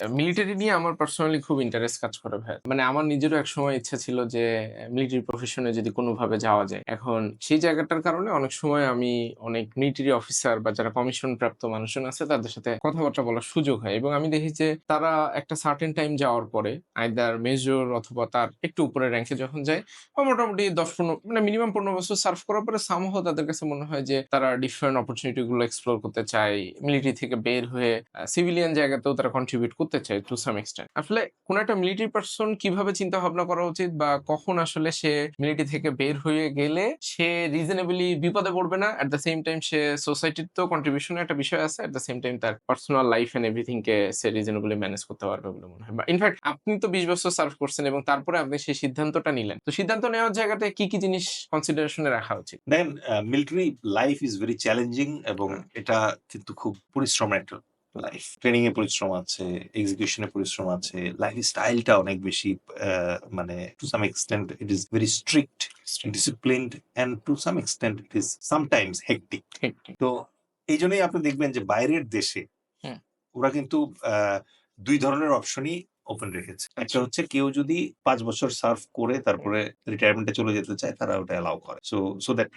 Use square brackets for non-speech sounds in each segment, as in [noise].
Military নিয়ে আমার personally খুব ইন্টারেস্ট কাজ করে ভাই। মানে আমার নিজেরও এক সময় ইচ্ছা ছিল যে মিলিটারি প্রফেশনে যদি কোনোভাবে যাওয়া যায়। এখন সেই জায়গাটার কারণে অনেক সময় আমি অনেক মিলিটারি অফিসার বা যারা কমিশন প্রাপ্ত মানুষজন আছে, তাদের সাথে কথাবার্তা বলার সুযোগ হয়। এবং আমি দেখি যে, তারা একটা সার্টেন টাইম যাওয়ার পরে আইদার মেজর অথবা তার একটু উপরে র্যাঙ্কে যখন যায়, বা মোটামুটি দশ পনেরো মানে মিনিমাম পনেরো বছর সার্ভ করার পরে সামহ তাদের কাছে মনে হয় যে, তারা ডিফারেন্ট অপরচুনিটি গুলো এক্সপ্লোর করতে চায়। মিলিটারি থেকে বের হয়ে সিভিলিয়ান জায়গাতেও তারা কন্ট্রিবিউট করতে চায় টু সাম এক্সটেন্ট আসলে কোন একটা মিলিটারি পার্সন কীভাবে চিন্তা ভাবনা করা উচিত বা কখন আসলে সে মিলিটারি থেকে বের হয়ে গেলে সে রিজনেবলি বিপদে পড়বে না? এট দ্য সেম টাইম সে সোসাইটির তো কন্ট্রিবিউশনের একটা বিষয় আছে এট দ্য সেম টাইম তার পার্সোনাল লাইফ এন্ড এভরিথিং কে সে রিজনেবলি ম্যানেজ করতে পারবে বলে মনে হয়। বা ইনফ্যাক্ট আপনি তো বিশ বছর সার্ভ করছেন এবং তারপরে আপনি সেই সিদ্ধান্তটা নিলেন। তো সিদ্ধান্ত নেওয়ার জায়গাতে কি কি জিনিস কনসিডারেশনে রাখা উচিত? দেখেন military life is very challenging এবং এটা কিন্তু খুব পরিশ্রমের একটা লাইফ ট্রেনিং এ পরিশ্রম আছে এক্সিকিউশনে পরিশ্রম আছে লাইফ স্টাইলটা অনেক বেশি মানে to some extent it is very strict disciplined and to some extent it is sometimes hectic তো এই জন্যই আপনি দেখবেন যে বাইরের দেশে ওরা কিন্তু দুই ধরনের অপশনই ওপেন রেখেছে। একটা আচ্ছা। হচ্ছে কেউ যদি পাঁচ বছর সার্ভ করে তারপরে রিটায়ারমেন্টে চলে যেতে চায় তারা ওটা অ্যালাউ করে। So so that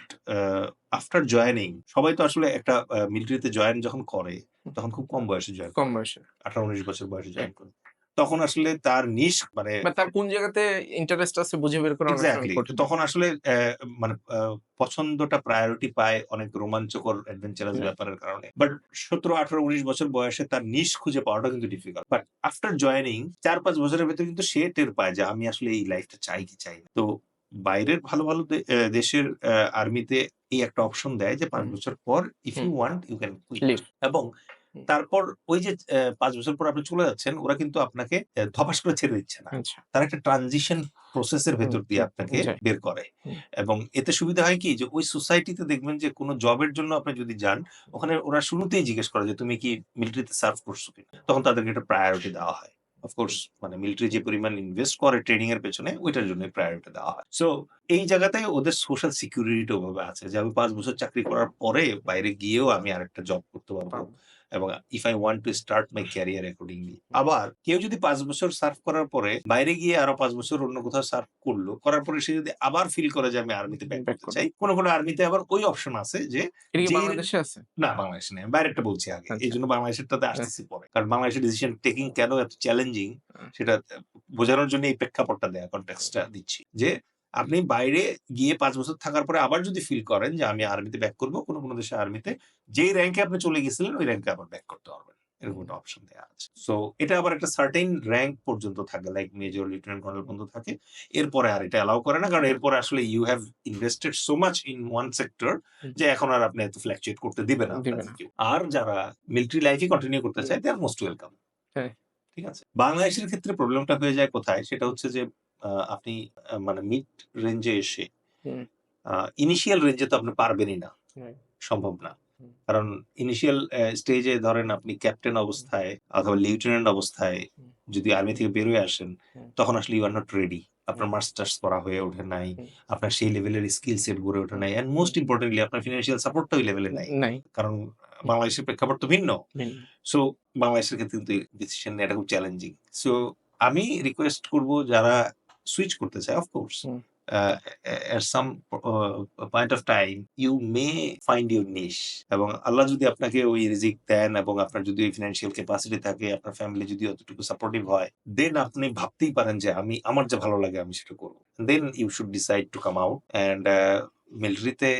after joining সবাই তো আসলে একটা মিলিটারিতে জয়েন যখন করে তখন খুব কম বয়সে জয়েন কম বয়সে। আঠারো উনিশ বছর বয়সে জয়েন করে তখন আসলে তার নিশ মানে তার কোন জায়গাতে ইন্টারেস্ট আছে বুঝে বের করা এক্স্যাক্টলি তখন আসলে মানে পছন্দটা প্রায়োরিটি পায় অনেক রোমাঞ্চকর অ্যাডভেঞ্চারাস ব্যাপারের কারণে। বাট সতেরো আঠারো উনিশ বছর বয়সে তার নিশ খুঁজে পাওয়াটা কিন্তু ডিফিকাল্ট বাট আফটার জয়েনিং চার পাঁচ বছরের ভেতরে কিন্তু সে টের পায় যে আমি আসলে এই লাইফটা চাই কি চাই না। তো বাইরের ভালো ভালো দেশের আর্মিতে এই একটা অপশন দেয় যে পাঁচ বছর পর if you want you can. এবং তারপর ওই যে পাঁচ বছর পর আপনি চলে যাচ্ছেন ওরা কিন্তু আপনাকে ধপাস করে ছেড়ে দিচ্ছে না। আচ্ছা। তারা একটা ট্রানজিশন প্রসেসের ভেতর দিয়ে আপনাকে বের করে। এবং এতে সুবিধা হয় কি? যে ওই সোসাইটিতে দেখবেন যে কোনো জবের জন্য আপনি যদি যান ওখানে ওরা শুরুতেই জিজ্ঞেস করে যে তুমি কি মিলিটারিতে সার্ভ করছ কিনা? তখন তাদেরকে একটা প্রায়োরিটি দেওয়া হয়। অফকোর্স মানে মিলিটারি যে পরিমাণ ইনভেস্ট করে ট্রেনিং এর পেছনে, ওইটার জন্য প্রায়োরিটি দেওয়া হয় সো এই জায়গাতে ওদের সোশ্যাল সিকিউরিটি ওভাবে আছে যে আমি পাঁচ বছর চাকরি করার পরে বাইরে গিয়েও আমি আরেকটা জব করতে পারব পারব। এবং if I want to start my career accordingly আবার কেউ যদি পাঁচ বছর সার্ভ করার পরে বাইরে গিয়ে আরও পাঁচ বছর অন্য কোথাও সার্ভ করল করার পরে সে যদি আবার ফিল করে যে আমি আর্মিতে ব্যাক করতে চাই কোনো কোনো আর্মিতে আবার ওই অপশন আছে যে বাংলাদেশে আছে? না বাংলাদেশে নেই। বাইরেরটা বলছি আগে। আচ্ছা। এই জন্য বাংলাদেশেরটাতে আসতেছি পরে। কারণ বাংলাদেশের ডিসিশন টেকিং কেন এত চ্যালেঞ্জিং সেটা বোঝানোর জন্য এই প্রেক্ষাপটটা দেয়া কনটেক্সটটা দিচ্ছি যে আপনি বাইরে গিয়ে পাঁচ বছর থাকার পরে আবার যদি ফিল করেন যে আমি আর্মিতে ব্যাক করব কোনো কোনো দেশে আর্মিতে যেই র্যাঙ্কে আপনি চলে গেছিলেন ওই র্যাঙ্কে আবার ব্যাক করতে পারবেন। এরকম একটা অপশন দেওয়া আছে। সো এটা আবার একটা সার্টেন র্যাঙ্ক পর্যন্ত থাকে লাইক মেজর লেফটেন্যান্ট কর্নেল পর্যন্ত থাকে। এরপরে আর এটা অ্যালাউ করে না কারণ এরপরে আসলে you have invested so much in one sector যে এখন আর আপনি এত ফ্ল্যাকচুয়েট করতে দিবে না। আর যারা মিলিটারি লাইফে কন্টিনিউ করতে চায় দে আর মোস্ট ওয়েলকাম। ঠিক আছে? বাংলাদেশের ক্ষেত্রে প্রবলেমটা হয়ে যায় কোথায়? সেটা হচ্ছে যে আপনি মানে মিড রেঞ্জে এসে। ইনিশিয়াল রেঞ্জে তো আপনি পারবেনই না। সম্ভব না। কারণ ইনিশিয়াল স্টেজে ধরেন আপনি ক্যাপ্টেন অবস্থায় অথবা লিউটেন্যান্ট অবস্থায় যদি আর্মি থেকে বেরোয় আসেন তখন আসলে ইউ আর নট রেডি আপনার। মাস্টার্স করা হয়ে ওঠে নাই। আপনার সেই লেভেলের স্কিল সেট গড়ে ওঠে নাই। এন্ড মোস্ট ইম্পর্টেন্টলি আপনার ফিনান্সিয়াল সাপোর্টটা ওই লেভেলে নাই। নাই। কারণ বাংলাদেশের প্রেক্ষাপট তো ভিন্ন। ভিন্ন। সো বাংলাদেশের ক্ষেত্রে কিন্তু ডিসিশন নেওয়াটা খুব চ্যালেঞ্জিং সো আমি রিকোয়েস্ট করব যারা সুইচ করতে চায় of course hmm. At some point of time you may find your niche এবং আল্লাহ যদি আপনাকে ওই রিজিক দেন এবং আপনার যদি ফিনান্সিয়াল ক্যাপাসিটি থাকে আপনার ফ্যামিলি যদি অতটুকু সাপোর্টিভ হয় দেন আপনি ভাবতেই পারেন যে আমি আমার যা ভালো লাগে আমি সেটা করব then you should decide to come out and মিলিটারিতে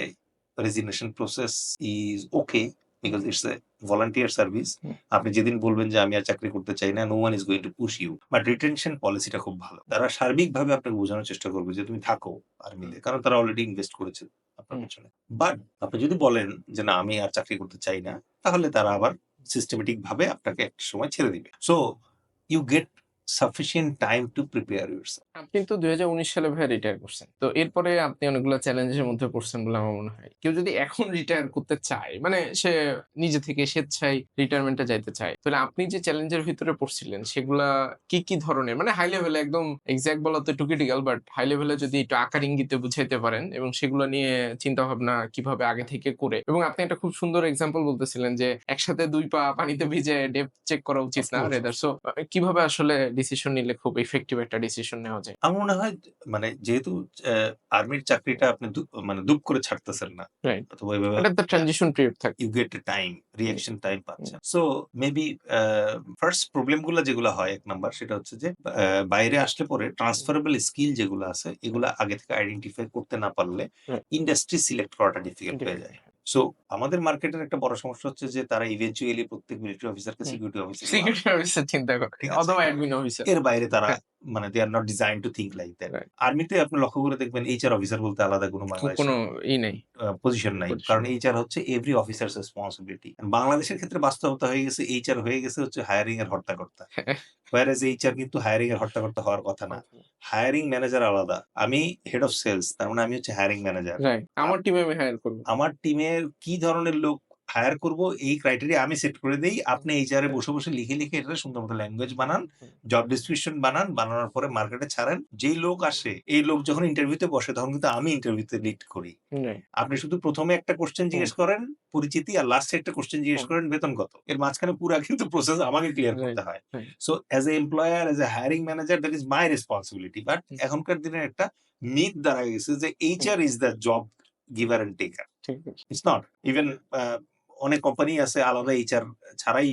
resignation process is okay because it's a volunteer service আপনি যেদিন বলবেন যে আমি আর চাকরি করতে চাই না no one is going to push you but retention পলিসিটা খুব ভালো। তারা সার্বিকভাবে আপনাকে বোঝানোর চেষ্টা করবে যে তুমি থাকো আর্মিতে কারণ তারা অলরেডি ইনভেস্ট করেছে আপনার। পেছনে। বাট আপনি যদি বলেন যে না আমি আর চাকরি করতে চাই না তাহলে তারা আবার সিস্টেমেটিক ভাবে আপনাকে একটা সময় ছেড়ে দিবে। So you get sufficient time to prepare yourself আপনি তো ২০১৯ সালে ভাইয়া রিটায়ার করছেন। তো এরপরে আপনি অনেকগুলা চ্যালেঞ্জের মধ্যে পড়ছেন বলে আমার মনে হয়। কেউ যদি এখন রিটায়ার করতে চায়, মানে সে নিজে থেকে স্বেচ্ছায় রিটায়ারমেন্টে যাইতে চায়। তাহলে আপনি যে চ্যালেঞ্জের ভিতরে পড়ছিলেন সেগুলা কি, কি ধরনের? মানে হাই লেভেলে একদম এক্সাক্ট বলা তো একটু ক্রিটিক্যাল বাট হাই লেভেলে যদি একটু আকার ইঙ্গিতে বুঝাইতে পারেন এবং সেগুলো নিয়ে চিন্তা ভাবনা কীভাবে আগে থেকে করে এবং আপনি একটা খুব সুন্দর এক্সাম্পল বলতেছিলেন যে একসাথে দুই পা পানিতে ভিজে ডেপ চেক করা উচিত না রেদার সো কীভাবে আসলে ডিসিশন নিলে খুব ইফেক্টিভ একটা ডিসিশন নেওয়া যায়? আমার মনে হয় মানে যেহেতু আর্মির চাকরিটা আপনি মানে দুপ করে ছাড়তেছেন না। অথবা এভাবে এটা তো ট্রানজিশন পিরিয়ড থাকে। You get time reaction time পাচ্ছেন সো মেবি ফার্স্ট প্রবলেমগুলো যেগুলো হয় এক নাম্বার সেটা হচ্ছে যে বাইরে আসলে পরে ট্রান্সফারেবল স্কিল যেগুলো আছে এগুলো আগে থেকে আইডেন্টিফাই করতে না পারলে ইন্ডাস্ট্রি সিলেক্ট করাটা ডিফিকাল্ট হয়ে যায় সো আমাদের মার্কেটের একটা বড় সমস্যা হচ্ছে যে তারা ইভেন্চুয়ালি প্রত্যেক মিলিটারি অফিসারকে। সিকিউরিটি অফিসার সিকিউরিটি অফিসার চিন্তা করে অথবা অ্যাডমিন অফিসার এর বাইরে তারা হ্যাঁ। মানে they are not design to think like that আর্মিতে আপনি লক্ষ্য করে দেখবেন এইচআর অফিসার বলতে আলাদা কোনো বাংলাদেশে কোনো ই নেই। পজিশন নাই। কারণ। এইচআর হচ্ছে এভরি অফিসার রেসপন্সিবিলিটি বাংলাদেশের ক্ষেত্রে বাস্তবতা হয়ে গেছে এইচআর হয়ে গেছে হচ্ছে হায়ারিং এর হর্তাকর্তা হোয়ার এইচআর কিন্তু হায়ারিং এর হর্তাকর্তা হওয়ার কথা না। হায়ারিং ম্যানেজার আলাদা। আমি হেড অফ সেলস তার মানে আমি হচ্ছে হায়ারিং ম্যানেজার আমার টিমে আমি হায়ার করব। আমার টিমের কি ধরনের লোক হায়ার করব এই ক্রাইটেরিয়া আমি সেট করে দেই। আপনি এইচআর এ বসে বসে লিখে লিখে এটা সুন্দর মতো ল্যাঙ্গুয়েজ বানান জব ডিসক্রিপশন বানান বানানোর পরে মার্কেটে ছাড়েন। যেই লোক আসে এই লোক যখন ইন্টারভিউতে বসে তখন কিন্তু আমি ইন্টারভিউতে লিড করি। আপনি শুধু প্রথমে একটা কোশ্চেন জিজ্ঞেস করেন পরিচিতি আর লাস্টে একটা কোশ্চেন জিজ্ঞেস করেন বেতন কত? এর মাঝখানে পুরো কিন্তু প্রসেস আমাকে ক্লিয়ার করতে হয়। So as a employer as a hiring manager that is my responsibility but এখনকার দিনের একটা মিথ দাঁড়া গেছে যে HR is the job giver and taker it's not even অনেক কোম্পানি আছে আলাদা এইচআর ছাড়াই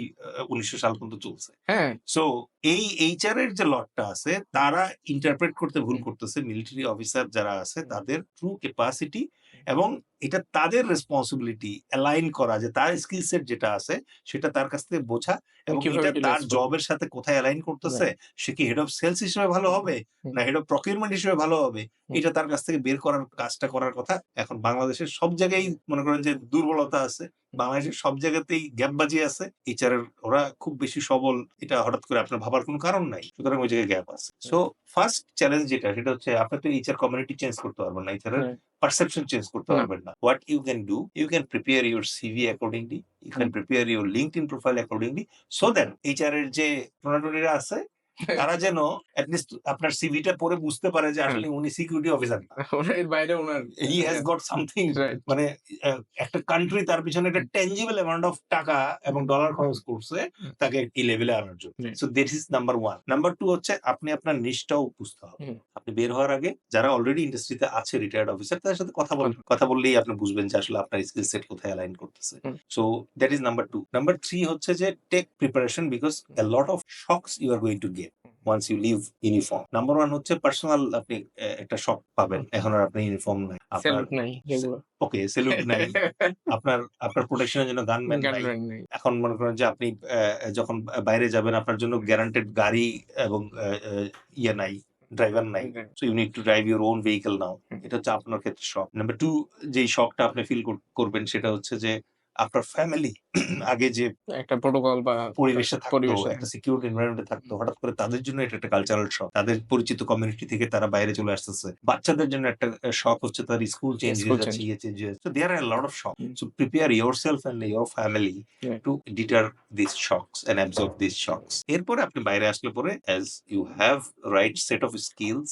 উনিশশো সাল পর্যন্ত চলছে। হ্যাঁ। সো এই এইচআর এর যে লটটা আছে তারা ইন্টারপ্রেট করতে ভুল করতেছে। মিলিটারি অফিসার যারা আছে তাদের ট্রু ক্যাপাসিটি এবং এটা তাদের রেসপন্সিবিলিটি অ্যালাইন করা যে তার স্কিল সেট যেটা আছে সেটা তার কাছ থেকে বোঝা এবং এটা তার জবের সাথে কোথায় অ্যালাইন করতেছে সে কি হেড অফ সেলস হিসেবে ভালো হবে না হেড অফ প্রকিউরমেন্ট হিসেবে ভালো হবে? এটা তার কাছ থেকে বের করার কাজটা করার কথা। এখন বাংলাদেশের সব জায়গায় মনে করেন যে দুর্বলতা আছে বাংলাদেশের সব জায়গাতেই গ্যাপবাজি আছে এইচআর এর ওরা খুব বেশি সবল এটা হঠাৎ করে আপনার ভাবার কোনো কারণ নাই সুতরাং ওই জায়গায় গ্যাপ আছে। সো ফার্স্ট চ্যালেঞ্জ যেটা সেটা হচ্ছে আপনি তো এইচআর কমিউনিটি চেঞ্জ করতে পারবেন না। এইচআর. পারসেপশন চেঞ্জ করতে না। পারবেন না what you can do you can prepare your CV accordingly you can hmm. Prepare your LinkedIn profile accordingly so that HR এর যে প্রণাটনীরা আছে তারা যেন অ্যাটলিস্ট আপনার সিভিটা পড়ে বুঝতে পারে যে আসলে উনি সিকিউরিটি [laughs] অফিসার বাইরে ওনার হি হ্যাজ গট সামথিং মানে একটা কান্ট্রি তার পিছনে একটা টেঞ্জিবল অ্যামাউন্ট অফ টাকা এবং ডলার খরচ করছে তাকে এই লেভেলে আনার জন্য। So this is number one number two হচ্ছে আপনি আপনার নিশটাও বুঝতে হবে। আপনি বের হওয়ার আগে যারা অলরেডি ইন্ডাস্ট্রিতে আছে রিটায়ার্ড অফিসার তাদের সাথে কথা বলবেন কথা- বললেই আপনি বুঝবেন যে আসলে আপনার স্কিল সেট কোথায় অ্যালাইন করতেছে। So that is number two number three হচ্ছে যে take preparation because lot of shocks you are going to get once you leave uniform number one হচ্ছে পার্সোনাল আপনি একটা শখ পাবেন। এখন আর আপনি ইউনিফর্ম নাই। আপনার নাই ওকে সেলুট নাই। [laughs] আপনার আপনার প্রোটেকশনের জন্য গানম্যান নাই। এখন মনে করেন যে আপনি যখন বাইরে যাবেন আপনার জন্য গ্যারান্টেড গাড়ি এবং ইয়ে নাই ড্রাইভার নাই। So you need to drive your own vehicle now এটা হচ্ছে আপনার ক্ষেত্রে শখ নাম্বার টু যেই শখটা আপনি ফিল করবেন সেটা হচ্ছে যে আপনার ফ্যামিলি [clears throat] আগে যে একটা প্রোটোকল বা পরিবেশে থাকতো একটা সিকিউর এনভায়রনমেন্টে থাকতো হঠাৎ করে তাদের জন্য এটা একটা কালচারাল শখ তাদের পরিচিত কমিউনিটি থেকে তারা বাইরে চলে আসতেছে। বাচ্চাদের জন্য একটা শখ হচ্ছে তার স্কুল চেঞ্জ হয়ে যাচ্ছে ইয়ে চেঞ্জ হয়ে যাচ্ছে। There are lot of shocks so prepare yourself and your family to deter this shocks and absorb this shocks এরপরে আপনি বাইরে আসলে পরে as you have right set of skills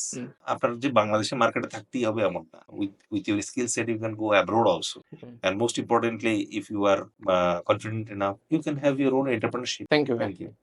আপনার যে বাংলাদেশের মার্কেটে থাকতেই হবে এমন না। With with your skill set you can go abroad also and most importantly if you are uh, confident enough, you can have your own entrepreneurship. Thank you. Thank you.